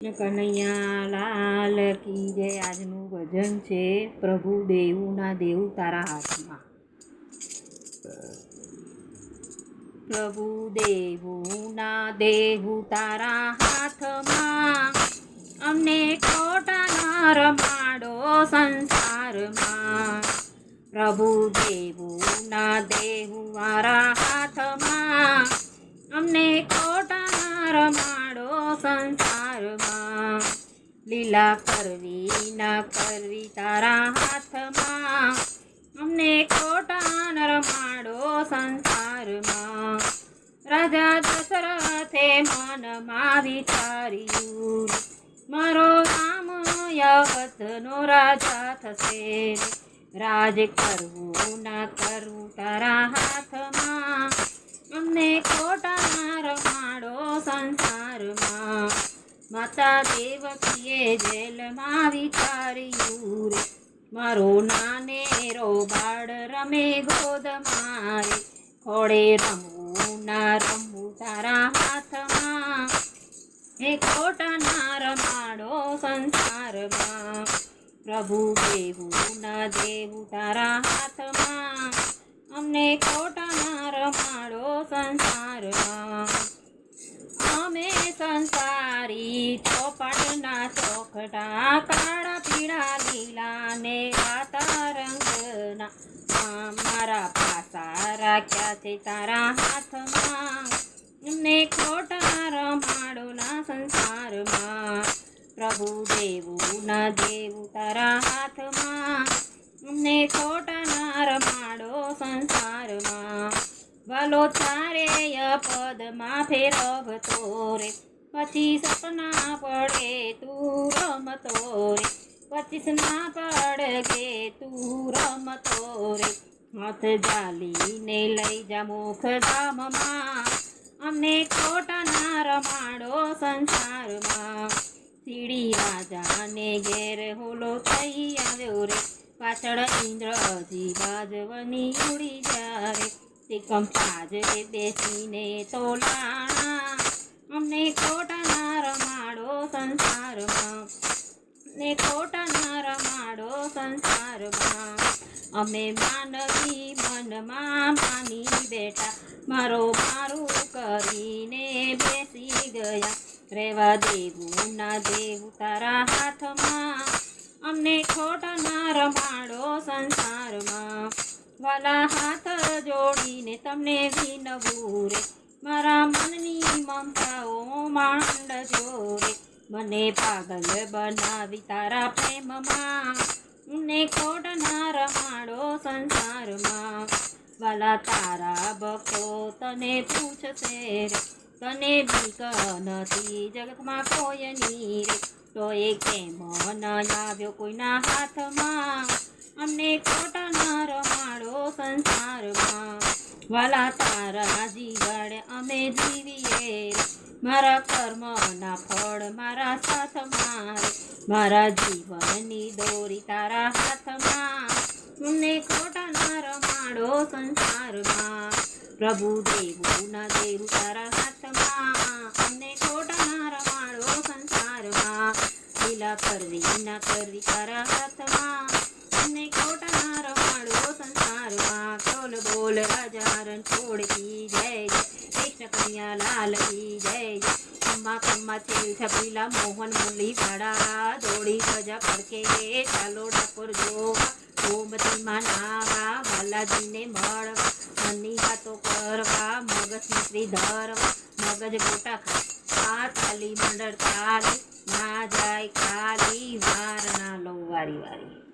કનૈયા લાલ કી જય આજનું ભજન છે પ્રભુ દેવુના દેવ તારા હાથમાં. પ્રભુ દેવુના દેવ તારા હાથમાં. અમને ખોટા ન રમાડો સંસારમાં. પ્રભુ દેવુના દેવ મારા હાથમાં. અમને ખોટા માડો રમાડો સંસારમાં લીલા કરવી ના કરવી તારા હાથમાં. અમને ખોટા નરમાડો સંસારમાં. રાજા દશરથે મનમાં વિચાર્યું, મારો રામ યવતનો રાજા થશે. રાજ કરવું ના કરવું તારા હાથમાં. અમને ખોટા માતા દેવકીએ જેલમાં વિચાર્યું રે. મારો નાનેરો બાળ રમે ગોદ મારે. ખોડે રમવું ના રમવું તારા હાથમાં. હે ખોટા ના રમાડો સંસારમાં. પ્રભુ દેવું ના દેવું તારા હાથમાં. અમને ખોટા ના રમાડો સંસારમાં. અમે સંસારી ચોપાટના ચોખટા કાળા પીળા, લીલા ને વાતા રંગના. મારા પાસા રાખ્યા છે તારા હાથમાં. ને ખોટા રમાડોના સંસારમાં. પ્રભુ દેવું ના દેવું તારા હાથમાં. ને ખોટા રમાડો સંસારમાં. ભલો તારે પદમાં ફેરવતો રે. પછી સપના પડે તું રમતો રે પછી સપના પડે તું રમતો રે હાથ જાલીને લઈ જા મુખ ધામમાં. અમને ખોટાના રમાડો સંસારમાં. સીડી રાજાને ઘેર હોલો થઈ આવ્યો રે. પાછળ ઇન્દ્રજી બાજવની ઉડી જાવે તે કંપાજ બેસીને તોલાણા અમને ખોટા ના રમાડો સંસારમાં. ને ખોટા ના રમાડો સંસારમાં. અમે માનવી મનમાં માની બેઠા. મારો મારું કરીને બેસી ગયા. રેવા દેવું ના દેવું તારા હાથમાં. અમને ખોટા ના રમાડો સંસારમાં. વાલા હાથ જોડીને તમને વિનવું રે. મારા મનની મમતાઓ માંડ જોરે મને પાગલ બનાવી તારા પ્રેમમાં. ને ખોટ ના રમાડો સંસારમાં. વાલા તારા ભક્તો તને પૂછશે રે. તને બીક નથી જગતમાં કોઈની રે. તો એ કેમ ન આવ્યો કોઈના હાથમાં? અમને ખોટા ના રમાડો સંસારમાં. વાલા તારા જીવાડે અમે જીવીએ. મારા કર્મના ફળ મારા સાથમાં રે. મારા જીવનની દોરી તારા હાથમાં. અમને ખોટા ના રમાડો સંસારમાં. પ્રભુ દેવું ના દેવું તારા હાથમાં. અમને ખોટા ના રમાડો સંસારમાં. લીલા કરવી ના કરવી તારા હાથમાં. અમને ખોટા બોલ રાજા કી જય જય. કૃષ્ણ કન્યા લાલ કી જય જય. ખમ્મા છેલ છપીલા મોહન મુરલી ભાડા દોડી સજા પડકે ચાલો ડાકોર જોવા. ગોમતીમાં નાવા, બાલાજીને મળવા. મનની વાતો કરવા, મગજ મિશ્રી ધરવા. મગજ ગોટા ખા તાલી મંડળ તાલી, ના જાય ખાલી વાર ના લો વારી વારી.